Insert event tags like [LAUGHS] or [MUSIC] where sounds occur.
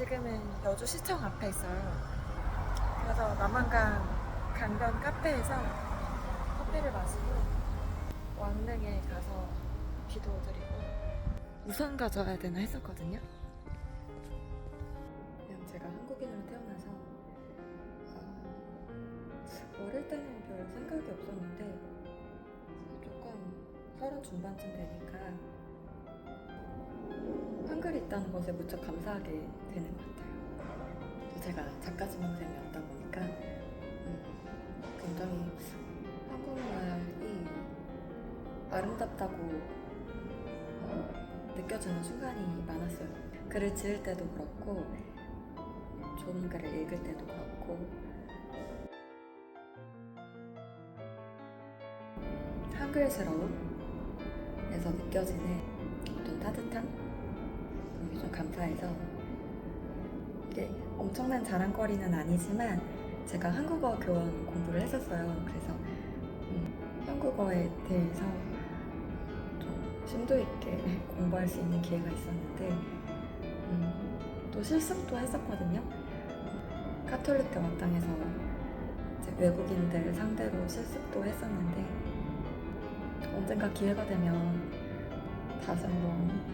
지금은 여주 시청 앞에 있어요. 그래서 남한강 강변 카페에서 커피를 마시고 왕릉에 가서 기도 드리고 우산 가져야 되나 했었거든요. 그냥 제가 한국인으로 태어나서 어, 어릴 때는 별 생각이 없었는데 조금 서른 중반쯤 되니까 한글이 있다는 것에 무척 감사하게 되는 것 같아요. 또 제가 작가 지망생이었다 보니까 음, 굉장히 한국말이 아름답다고 어, 느껴지는 순간이 많았어요. 글을 지을 때도 그렇고 좋은 글을 읽을 때도 그렇고 한글스러움에서 느껴지는 어떤 게 좀 감사해서 이게 엄청난 자랑거리는 아니지만 제가 한국어 교원 공부를 했었어요. 그래서 음, 한국어에 대해서 좀 심도 있게 [LAUGHS] 공부할 수 있는 기회가 있었는데 음, 또 실습도 했었거든요. 카톨릭 대화당에서 이제 외국인들 상대로 실습도 했었는데 언젠가 기회가 되면 다시 한번